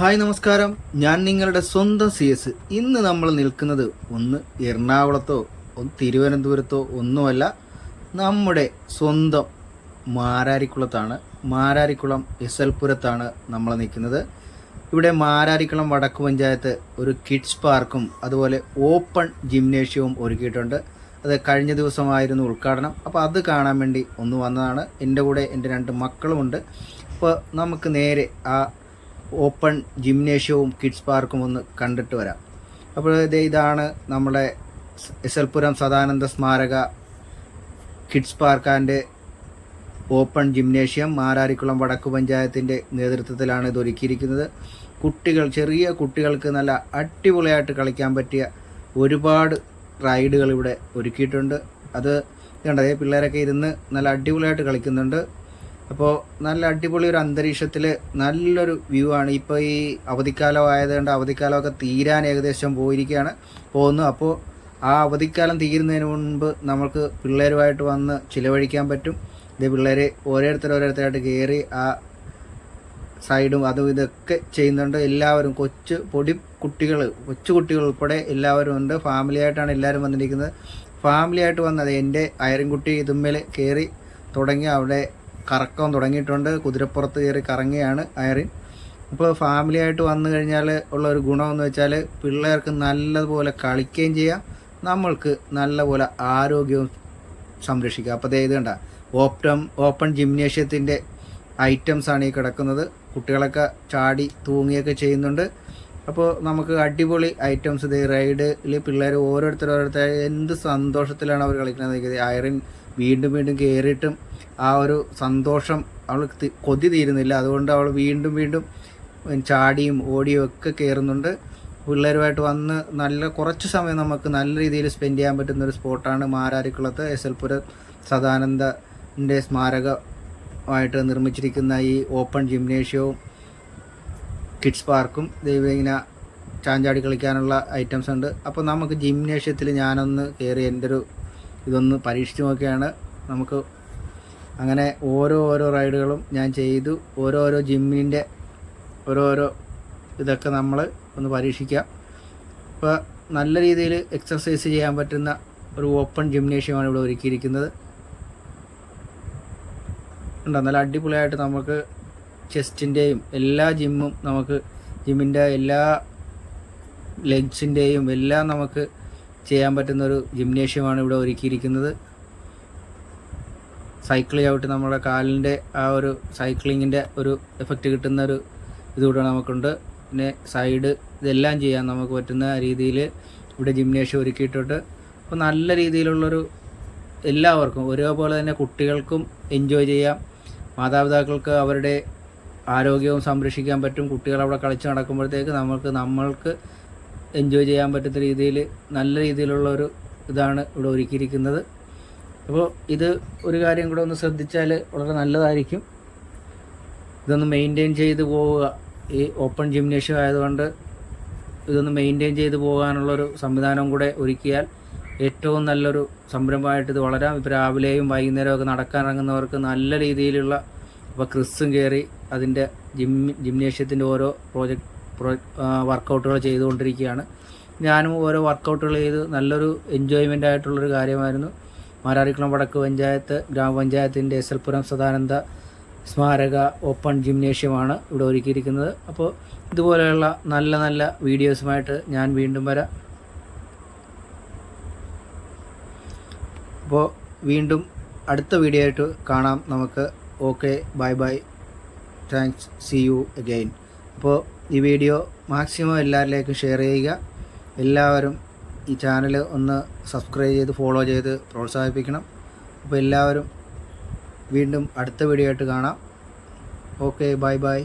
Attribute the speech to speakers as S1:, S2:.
S1: Hi നമസ്കാരം. ഞാൻ നിങ്ങളുടെ സ്വന്തം സി എസ്. ഇന്ന് നമ്മൾ നിൽക്കുന്നത് ഒന്ന് എറണാകുളത്തോ തിരുവനന്തപുരത്തോ ഒന്നുമല്ല നമ്മുടെ സ്വന്തം മാരാരിക്കുളത്താണ്. മാരാരിക്കുളം എസ് എൽ പുരത്താണ് നമ്മൾ നിൽക്കുന്നത്. ഇവിടെ മാരാരിക്കുളം വടക്ക് പഞ്ചായത്ത് ഒരു കിഡ്സ് പാർക്കും അതുപോലെ ഓപ്പൺ ജിംനേഷ്യവും ഒരുക്കിയിട്ടുണ്ട്. അത് കഴിഞ്ഞ ദിവസമായിരുന്നു ഉദ്ഘാടനം. അപ്പോൾ അത് കാണാൻ വേണ്ടി ഒന്ന് വന്നതാണ്. എന്റെ കൂടെ എന്റെ രണ്ട് മക്കളുമുണ്ട്. അപ്പോൾ നമുക്ക് നേരെ ആ ഓപ്പൺ ജിംനേഷ്യവും കിഡ്സ് പാർക്കും ഒന്ന് കണ്ടിട്ട് വരാം. അപ്പോൾ ഇത് ഇതാണ് നമ്മുടെ എസ് എൽ പുരം സദാനന്ദ സ്മാരക kids park and open gymnasium Mararikulam വടക്ക് പഞ്ചായത്തിന്റെ നേതൃത്വത്തിലാണ് ഇത് ഒരുക്കിയിരിക്കുന്നത്. കുട്ടികൾ ചെറിയ കുട്ടികൾക്ക് നല്ല അടിപൊളിയായിട്ട് കളിക്കാൻ പറ്റിയ ഒരുപാട് റൈഡുകൾ ഇവിടെ ഒരുക്കിയിട്ടുണ്ട്. അത് കണ്ടതേ പിള്ളേരൊക്കെ ഇരുന്ന് നല്ല അടിപൊളിയായിട്ട് കളിക്കുന്നുണ്ട്. അപ്പോൾ നല്ല അടിപൊളി ഒരു അന്തരീക്ഷത്തിൽ നല്ലൊരു വ്യൂ ആണ്. ഇപ്പോൾ ഈ അവധിക്കാലം ആയതുകൊണ്ട് അവധിക്കാലമൊക്കെ തീരാൻ ഏകദേശം പോയിരിക്കുകയാണ് പോകുന്നു അപ്പോൾ ആ അവധിക്കാലം തീരുന്നതിന് മുൻപ് നമുക്ക് പിള്ളേരുമായിട്ട് വന്ന് ചിലവഴിക്കാൻ പറ്റും. ഇത് പിള്ളേർ ഓരോരുത്തർ ഓരോരുത്തരായിട്ട് കയറി ആ സൈഡും അതും ഇതൊക്കെ ചെയ്യുന്നുണ്ട്. എല്ലാവരും കൊച്ചു പൊടി കുട്ടികൾ കൊച്ചു കുട്ടികൾ ഉൾപ്പെടെ എല്ലാവരും ഉണ്ട്. ഫാമിലിയായിട്ടാണ് എല്ലാവരും വന്നിരിക്കുന്നത്. ഫാമിലിയായിട്ട് വന്നത് എന്റെ അയരൻകുട്ടി ഇതുമ്മേൽ കയറി തുടങ്ങി. അവിടെ കറക്കം തുടങ്ങിയിട്ടുണ്ട്. കുതിരപ്പുറത്ത് കയറി കറങ്ങിയാണ് അയറിൻ. അപ്പോൾ ഫാമിലി ആയിട്ട് വന്നു കഴിഞ്ഞാൽ ഉള്ള ഒരു ഗുണമെന്ന് വെച്ചാൽ പിള്ളേർക്ക് നല്ലതുപോലെ കളിക്കുകയും ചെയ്യാം. നമ്മൾക്ക് നല്ലപോലെ ആരോഗ്യവും സംരക്ഷിക്കുക അപ്പോൾ ഇത് കണ്ട. ഓപ്റ്റം ഓപ്പൺ ജിംനേഷ്യത്തിന്റെ ഐറ്റംസാണ് ഈ കിടക്കുന്നത്. കുട്ടികളൊക്കെ ചാടി തൂങ്ങിയൊക്കെ ചെയ്യുന്നുണ്ട്. അപ്പോൾ നമുക്ക് അടിപൊളി ഐറ്റംസ് ഇത് റൈഡിൽ പിള്ളേർ ഓരോരുത്തർ ഓരോരുത്തർ എന്ത് സന്തോഷത്തിലാണ് അവർ കളിക്കുന്നത്. അയറിൻ വീണ്ടും വീണ്ടും കയറിയിട്ടും ആ ഒരു സന്തോഷം അവൾ കൊതി തീരുന്നില്ല. അതുകൊണ്ട് അവൾ വീണ്ടും വീണ്ടും ചാടിയും ഓടിയും ഒക്കെ കയറുന്നുണ്ട് പിള്ളേരുമായിട്ട് വന്ന് നല്ല കുറച്ച് സമയം നമുക്ക് നല്ല രീതിയിൽ സ്പെൻഡ് ചെയ്യാൻ പറ്റുന്ന ഒരു സ്പോട്ടാണ് മാരാരിക്കുളത്ത് എസ് എൽ പുരം സദാനന്ദന്റെ സ്മാരകമായിട്ട് നിർമ്മിച്ചിരിക്കുന്ന ഈ ഓപ്പൺ ജിംനേഷ്യവും കിഡ്സ് പാർക്കും ദൈവങ്ങനെ ചാഞ്ചാടി കളിക്കാനുള്ള ഐറ്റംസ് ഉണ്ട്. അപ്പോൾ നമുക്ക് ജിംനേഷ്യത്തിൽ ഞാനൊന്ന് കയറി എന്റെ ഒരു ഇതൊന്ന് പരീക്ഷിച്ച് നോക്കിയാണ്. നമുക്ക് അങ്ങനെ ഓരോ ഓരോ റൈഡുകളും ഞാൻ ചെയ്തു. ഓരോരോ ജിമ്മിന്റെ ഓരോരോ ഇതൊക്കെ നമ്മൾ ഒന്ന് പരീക്ഷിക്കാം. അപ്പോൾ നല്ല രീതിയിൽ എക്സർസൈസ് ചെയ്യാൻ പറ്റുന്ന ഒരു ഓപ്പൺ ജിംനേഷ്യമാണ് ഇവിടെ ഒരുക്കിയിരിക്കുന്നത്. ഉണ്ടോ നല്ല അടിപൊളിയായിട്ട് നമുക്ക് ചെസ്റ്റിന്റെയും എല്ലാ ജിമ്മും നമുക്ക് ജിമ്മിന്റെ എല്ലാ ലെഗ്സിന്റെയും എല്ലാം നമുക്ക് ചെയ്യാൻ പറ്റുന്ന ഒരു ജിംനേഷ്യമാണ് ഇവിടെ ഒരുക്കിയിരിക്കുന്നത്. സൈക്കിൾ ചവിട്ടി നമ്മുടെ കാലിന്റെ ആ ഒരു സൈക്ലിങ്ങിന്റെ ഒരു എഫക്റ്റ് കിട്ടുന്ന ഒരു ഇതുകൂടെ നമുക്കുണ്ട്. പിന്നെ സൈഡ് ഇതെല്ലാം ചെയ്യാൻ നമുക്ക് പറ്റുന്ന രീതിയിൽ ഇവിടെ ജിംനേഷ്യം ഒരുക്കിയിട്ടുണ്ട്. അപ്പോൾ നല്ല രീതിയിലുള്ളൊരു എല്ലാവർക്കും ഒരേപോലെ തന്നെ കുട്ടികൾക്കും എൻജോയ് ചെയ്യാം. മാതാപിതാക്കൾക്ക് അവരുടെ ആരോഗ്യവും സംരക്ഷിക്കാൻ പറ്റും. കുട്ടികൾ അവിടെ കളിച്ച് നടക്കുമ്പോഴത്തേക്ക് നമ്മൾക്ക് നമ്മൾക്ക് എൻജോയ് ചെയ്യാൻ പറ്റുന്ന രീതിയിൽ നല്ല രീതിയിലുള്ള ഒരു ഇതാണ് ഇവിടെ ഒരുക്കിയിരിക്കുന്നത്. അപ്പോൾ ഇത് ഒരു കാര്യം കൂടെ ഒന്ന് ശ്രദ്ധിച്ചാൽ വളരെ നല്ലതായിരിക്കും. ഇതൊന്ന് മെയിന്റെയിൻ ചെയ്ത് പോവുക. ഈ ഓപ്പൺ ജിംനേഷ്യം ആയതുകൊണ്ട് ഇതൊന്ന് മെയിന്റെയിൻ ചെയ്ത് പോകാനുള്ളൊരു സംവിധാനം കൂടെ ഒരുക്കിയാൽ ഏറ്റവും നല്ലൊരു സംരംഭമായിട്ട് ഇത് വളരാം. ഇപ്പോൾ രാവിലെയും നടക്കാൻ ഇറങ്ങുന്നവർക്ക് നല്ല രീതിയിലുള്ള ഇപ്പോൾ ക്രിസ്സും കയറി അതിന്റെ ജിം ജിംനേഷ്യത്തിന്റെ ഓരോ പ്രോജക്റ്റ് പ്രോ വർക്കൗട്ടുകൾ ചെയ്തുകൊണ്ടിരിക്കുകയാണ്. ഞാനും ഓരോ വർക്കൗട്ടുകൾ ചെയ്ത് നല്ലൊരു എൻജോയ്മെന്റ് ആയിട്ടുള്ളൊരു കാര്യമായിരുന്നു. മാരാരിക്കുളം വടക്ക് പഞ്ചായത്ത് ഗ്രാമപഞ്ചായത്തിന്റെ എസ് എൽപുരം സദാനന്ദ സ്മാരക ഓപ്പൺ ജിംനേഷ്യമാണ് ഇവിടെ ഒരുക്കിയിരിക്കുന്നത്. അപ്പോൾ ഇതുപോലെയുള്ള നല്ല നല്ല വീഡിയോസുമായിട്ട് ഞാൻ വീണ്ടും വരാം. അപ്പോൾ വീണ്ടും അടുത്ത വീഡിയോ ആയിട്ട് കാണാം. നമുക്ക് okay bye bye thanks see you again അപ്പോൾ ഈ വീഡിയോ മാക്സിമം എല്ലാവരിലേക്കും ഷെയർ ചെയ്യുക. എല്ലാവരും ഈ ചാനൽ ഒന്ന് സബ്സ്ക്രൈബ് ചെയ്ത് ഫോളോ ചെയ്ത് പ്രോത്സാഹിപ്പിക്കണം. അപ്പോൾ എല്ലാവരും വീണ്ടും അടുത്ത വീഡിയോ ആയിട്ട് കാണാം. Okay bye bye.